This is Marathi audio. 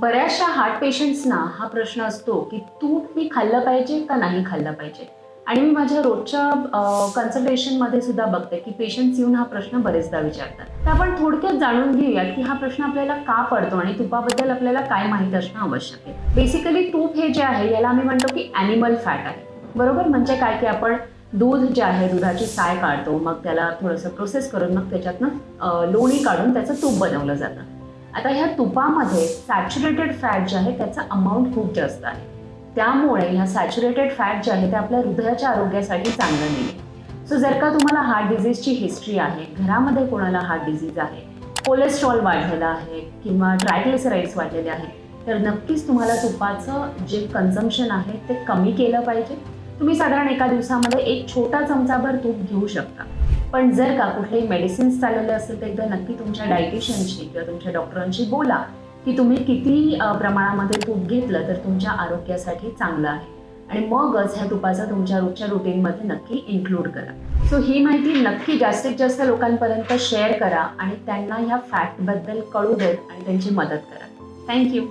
बऱ्याचशा हार्ट पेशंट्सना हा प्रश्न असतो की तूप मी खाल्लं पाहिजे का नाही खाल्लं पाहिजे? आणि मी माझ्या रोजच्या कन्सल्टेशनमध्ये सुद्धा बघते की पेशंट्स येऊन हा प्रश्न बरेचदा विचारतात. तर आपण थोडक्यात जाणून घेऊया की हा प्रश्न आपल्याला का पडतो आणि तुपाबद्दल आपल्याला काय माहीत असणं आवश्यक आहे. बेसिकली तूप हे जे आहे याला आम्ही म्हणतो की ॲनिमल फॅट आहे. बरोबर? म्हणजे काय की आपण दूध जे आहे दुधाची साय काढतो मग त्याला थोडंसं प्रोसेस करून मग त्याच्यातनं लोणी काढून त्याचं तूप बनवलं जातं. आता ह्या तुपामध्ये सॅच्युरेटेड फॅट जे आहे त्याचा अमाऊंट खूप जास्त आहे. त्यामुळे ह्या सॅच्युरेटेड फॅट जे आहे ते आपल्या हृदयाच्या आरोग्यासाठी चांगलं नाही. सो जर का तुम्हाला हार्ट डिझीजची हिस्ट्री आहे घरामध्ये कोणाला हार्ट डिझीज आहे कोलेस्ट्रॉल वाढलेलं आहे किंवा ट्रायग्लिसराईड्स वाढलेले आहे तर नक्कीच तुम्हाला तुपाचं जे कन्झम्पशन आहे ते कमी केलं पाहिजे. तुम्ही साधारण एका दिवसामध्ये एक छोटा चमचाभर तूप घेऊ शकता. पण जर का कुठलेही मेडिसिन्स चालवले असेल तर एकदा नक्की तुमच्या डायटिशियनशी किंवा तुमच्या डॉक्टरांशी बोला की तुम्ही किती प्रमाणामध्ये तूप घेतलं तर तुमच्या आरोग्यासाठी चांगलं आहे. आणि मगच ह्या तुपाचा तुमच्या रोजच्या रुटीनमध्ये नक्की इन्क्लूड करा. सो ही माहिती नक्की जास्तीत जास्त लोकांपर्यंत शेअर करा आणि त्यांना ह्या फॅक्टबद्दल कळू देत आणि त्यांची मदत करा. थँक्यू